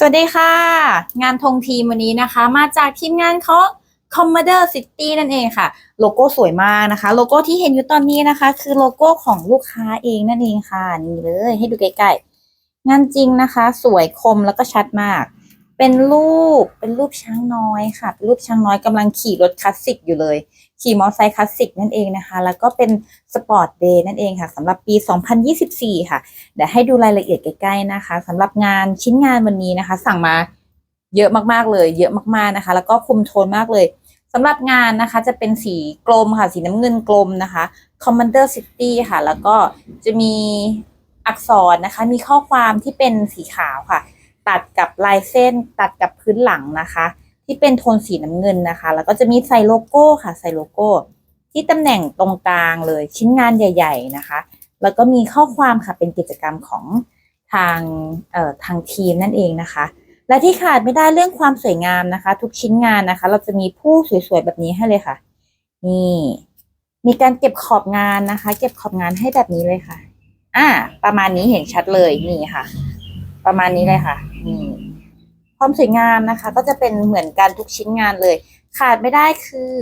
สวัสดีค่ะ งานธงทีมวันนี้นะคะ มาจากทีมงานของ Commodore City นั่นเองค่ะ โลโก้สวยมากนะคะ โลโก้ที่เห็นอยู่ตอนนี้นะคะ คือโลโก้ของลูกค้าเองนั่นเองค่ะ นี่เลยให้ดูใกล้ๆ งานจริงนะคะ สวยคมแล้วก็ชัดมาก เป็นรูปเป็นรูปช้างน้อยค่ะ เป็นรูปช้างน้อยกำลังขี่รถคลาสสิกอยู่เลย ขี่มอเตอร์ไซค์คลาสสิกนั่นเองนะคะ แล้วก็เป็นสปอร์ตเดย์นั่นเองค่ะสำหรับปี 2024 ค่ะ เดี๋ยวให้ดูรายละเอียดใกล้ๆนะคะสำหรับงานชิ้นงานวันนี้นะคะ สั่งมาเยอะมากๆเลย เยอะมากๆนะคะ แล้วก็คุมโทนมากเลยสำหรับงานนะคะจะเป็นสีกลมค่ะ สีน้ำเงินกลมนะคะ Commander City ค่ะ แล้วก็จะมีอักษรนะคะ มีข้อความที่เป็นสีขาวค่ะ ตัดกับลายเส้นตัดกับพื้นหลังนะคะ ที่เป็นโทนสีน้ำเงินนะคะ แล้วก็จะมีใส่โลโก้ค่ะ ใส่โลโก้ ที่ตำแหน่งตรงกลางเลยชิ้นงานใหญ่ ๆนะคะ แล้วก็มีข้อความค่ะเป็นกิจกรรมของทางเอ่อทางทีมนั่นเองนะคะ และที่ขาดไม่ได้เรื่องความสวยงามนะคะ ทุกชิ้นงานนะคะ เราจะมีผู้สวยๆแบบนี้ให้เลยค่ะ นี่มีการเก็บขอบงานนะคะ เก็บขอบงานให้แบบนี้เลยค่ะ อ่า ประมาณนี้เห็นชัดเลยนี่ค่ะ ประมาณนี้เลยค่ะนี่ ความสวยงามนะคะ ก็จะเป็นเหมือนกันทุกชิ้นงานเลย ขาดไม่ได้คือ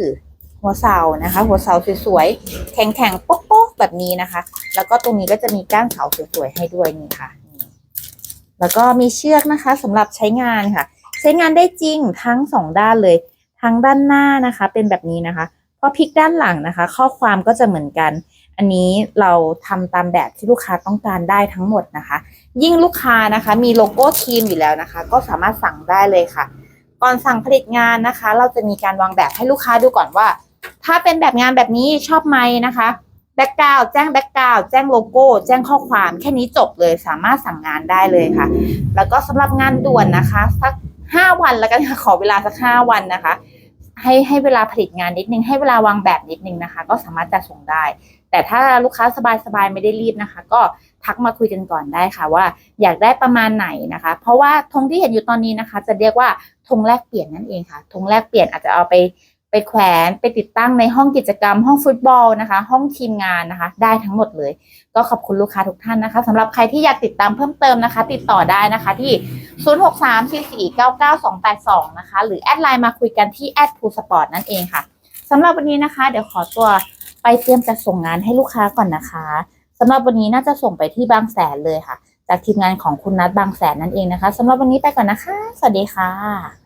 หัวเสานะคะ หัวเสาสวยๆแข็งๆโป๊กๆแบบนี้นะคะ แล้วก็ตรงนี้ก็จะมีก้านเสาสวยๆให้ด้วยนี่ค่ะแล้วก็มีเชือกนะคะสำหรับใช้งานค่ะ ใช้งานได้จริงทั้งสองด้านเลย ทั้งด้านหน้านะคะ เป็นแบบนี้นะคะพอพลิกด้านหลังนะคะ ข้อความก็จะเหมือนกัน อันนี้เราทำตามแบบที่ลูกค้าต้องการได้ทั้งหมดนะคะ ยิ่งลูกค้านะคะ มีโลโก้ทีมอยู่แล้วนะคะ ก็สามารถสั่งได้เลยค่ะ ก่อนสั่งผลิตงานนะคะ เราจะมีการวางแบบให้ลูกค้าดูก่อนว่า ถ้าเป็นแบบงานแบบนี้ชอบไหมนะคะแบ็กกราวแจ้งแบ็กกราวแจ้งโลโก้ แจ้งข้อความแค่นี้จบเลยสามารถสั่งงานได้เลยค่ะ แล้วก็สำหรับงานด่วนนะคะ สักห้าวันแล้วกันค่ะขอเวลาสักห้าวันนะคะ ให้ให้เวลาผลิตงานนิดนึง ให้เวลาวางแบบนิดนึงนะคะ ก็สามารถจะส่งได้ แต่ถ้าลูกค้าสบายๆไม่ได้รีบนะคะ ก็ทักมาคุยกันก่อนได้ค่ะว่า อยากได้ประมาณไหนนะคะ เพราะว่าธงที่เห็นอยู่ตอนนี้นะคะ จะเรียกว่าธงแลกเปลี่ยนนั่นเองค่ะธงแลกเปลี่ยนอาจจะเอาไปไปแขวนไปติดตั้งในห้องกิจกรรม ห้องฟุตบอลนะคะ ห้องทีมงานนะคะ ได้ทั้งหมดเลย ก็ขอบคุณลูกค้าทุกท่านนะคะสำหรับใครที่อยากติดตามเพิ่มเติมนะคะ ติดต่อได้นะคะที่ 0634499282 นะคะ หรือแอดไลน์มาคุยกันที่แอดพูสปอร์ตนั่นเองค่ะสำหรับวันนี้นะคะ เดี๋ยวขอตัวไปเตรียมจะส่งงานให้ลูกค้าก่อนนะคะสำหรับวันนี้น่าจะส่งไปที่บางแสนเลยค่ะ จากทีมงานของคุณนัทบางแสนนั่นเองนะคะสำหรับวันนี้ไปก่อนนะคะ สวัสดีค่ะ